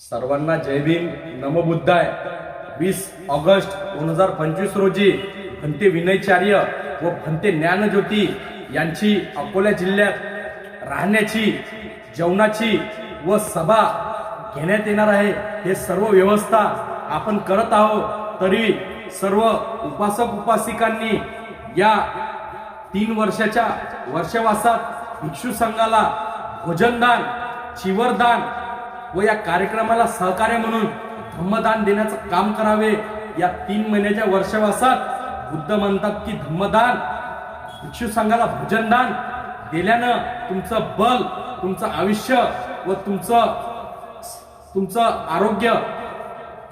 सर्वांना जय भीम. नमबुद्धाय. वीस ऑगस्ट दोन हजार पंचवीस रोजी भंते विनयचार्य व भंते ज्ञानज्योती यांची अकोला जिल्ह्यात राहण्याची जेवणाची व सभा घेण्यात येणार आहे. हे सर्व व्यवस्था आपण करत आहोत. तरी सर्व उपासक उपासिकांनी या तीन वर्षाच्या वर्षवासात भिक्षू संघाला भोजनदान चिवरदान व या कार्यक्रमाला सहकार्य म्हणून धम्मदान देण्याचं काम करावे. या तीन महिन्याच्या वर्षवासात बुद्ध म्हणतात की धम्मदान भिक्षू संघाला भोजनदान दिल्यानं तुमचं बल तुमचं आयुष्य व तुमचं तुमचं आरोग्य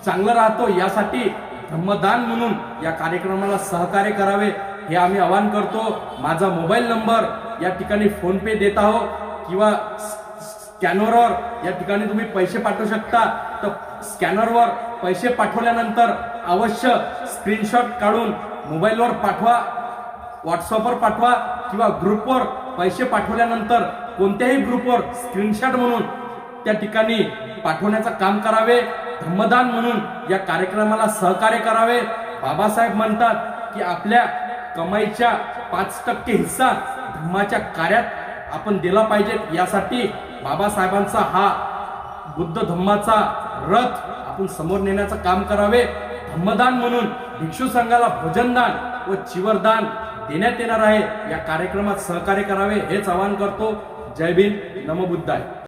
चांगलं राहतो यासाठी धम्मदान म्हणून या कार्यक्रमाला सहकार्य करावे हे आम्ही आवाहन करतो. माझा मोबाईल नंबर या ठिकाणी फोनपे देत आहो किंवा स्कॅनरवर या ठिकाणी तुम्ही पैसे पाठवू शकता. तर स्कॅनरवर पैसे पाठवल्यानंतर अवश्य स्क्रीनशॉट काढून मोबाईलवर पाठवा व्हॉट्सअपवर पाठवा किंवा ग्रुपवर पैसे पाठवल्यानंतर कोणत्याही ग्रुपवर स्क्रीनशॉट म्हणून त्या ठिकाणी पाठवण्याचं काम करावे. धम्मदान म्हणून या कार्यक्रमाला सहकार्य करावे. बाबासाहेब म्हणतात की आपल्या कमाईच्या पाच टक्के हिस्सा धम्माच्या कार्यात आपण दिला पाहिजेत यासाठी बाबासाहेबांचा हा बुद्ध धम्माचा रथ आपण समोर नेण्याचं काम करावे. धम्मदान म्हणून भिक्षू संघाला भोजनदान व चिवरदान देण्यात येणार आहे. या कार्यक्रमात सहकार्य करावे हेच आवाहन करतो. जय भीम. नमो